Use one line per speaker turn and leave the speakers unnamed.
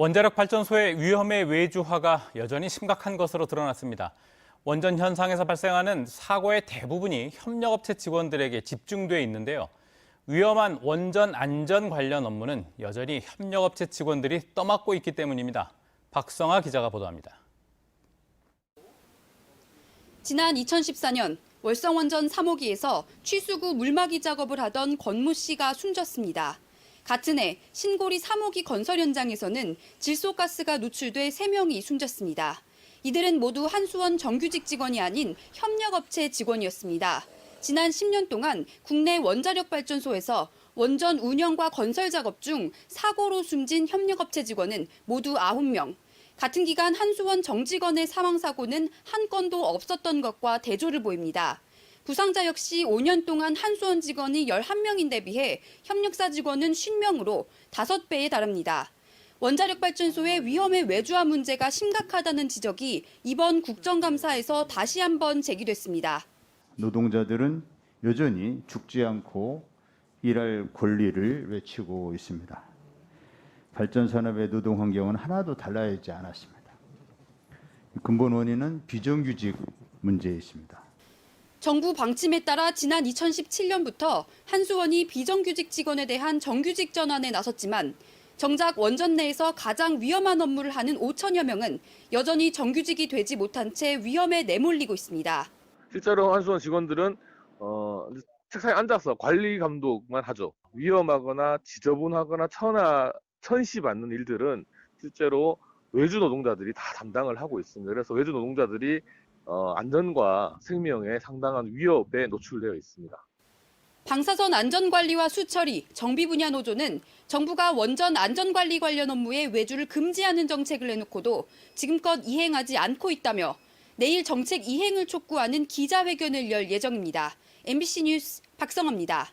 원자력 발전소의 위험의 외주화가 여전히 심각한 것으로 드러났습니다. 원전 현상에서 발생하는 사고의 대부분이 협력업체 직원들에게 집중돼 있는데요. 위험한 원전 안전 관련 업무는 여전히 협력업체 직원들이 떠맡고 있기 때문입니다. 박성아 기자가 보도합니다.
지난 2014년 월성원전 3호기에서 취수구 물막이 작업을 하던 권모 씨가 숨졌습니다. 같은 해 신고리 3호기 건설 현장에서는 질소가스가 노출돼 3명이 숨졌습니다. 이들은 모두 한수원 정규직 직원이 아닌 협력업체 직원이었습니다. 지난 10년 동안 국내 원자력 발전소에서 원전 운영과 건설 작업 중 사고로 숨진 협력업체 직원은 모두 9명. 같은 기간 한수원 정직원의 사망 사고는 한 건도 없었던 것과 대조를 보입니다. 부상자 역시 5년 동안 한수원 직원이 11명인데 비해 협력사 직원은 50명으로 5배에 달합니다. 원자력 발전소의 위험의 외주화 문제가 심각하다는 지적이 이번 국정감사에서 다시 한번 제기됐습니다.
노동자들은 여전히 죽지 않고 일할 권리를 외치고 있습니다. 발전 산업의 노동 환경은 하나도 달라지지 않았습니다. 근본 원인은 비정규직 문제에 있습니다.
정부 방침에 따라 지난 2017년부터 한수원이 비정규직 직원에 대한 정규직 전환에 나섰지만 정작 원전 내에서 가장 위험한 업무를 하는 5천여 명은 여전히 정규직이 되지 못한 채 위험에 내몰리고 있습니다.
실제로 한수원 직원들은 어, 책상에 앉아서 관리 감독만 하죠. 위험하거나 지저분하거나 천하 천시 받는 일들은 실제로 외주 노동자들이 다 담당을 하고 있습니다. 그래서 외주 노동자들이 어, 안전과 생명에 상당한 위협에 노출되어 있습니다.
방사선 안전관리와 수처리, 정비 분야 노조는 정부가 원전 안전관리 관련 업무에 외주를 금지하는 정책을 내놓고도 지금껏 이행하지 않고 있다며 내일 정책 이행을 촉구하는 기자회견을 열 예정입니다. MBC 뉴스 박성아입니다.